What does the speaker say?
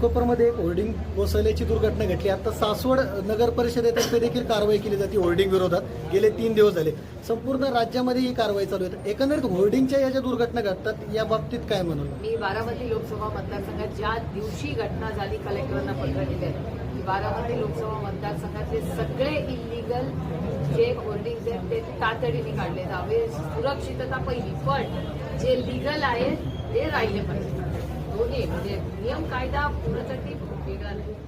कोपरमध्ये एक होर्डिंग कोसळल्याची दुर्घटना घडली. आता सासवड नगर परिषदेतर्फे देखील कारवाई केली जाते होर्डिंग विरोधात. गेले तीन दिवस झाले. संपूर्ण राज्यामध्ये ही कारवाई चालू आहे. एकंदरीत होर्डिंगच्या या ज्या दुर्घटना घडतात या बाबतीत काय म्हणून मी बारामती लोकसभा मतदारसंघात ज्या दिवशी घटना झाली कलेक्टरांना पत्र दिले. बारामती लोकसभा मतदारसंघातले सगळे इलिगल जे होर्डिंग आहेत ते तातडीने काढले जावे सुरक्षितता पहिली पण जे लिगल आहेत ते राहिले पाहिजे. दोन्ही म्हणजे नियम कायदा पूर्णसाठी वेगळा नाही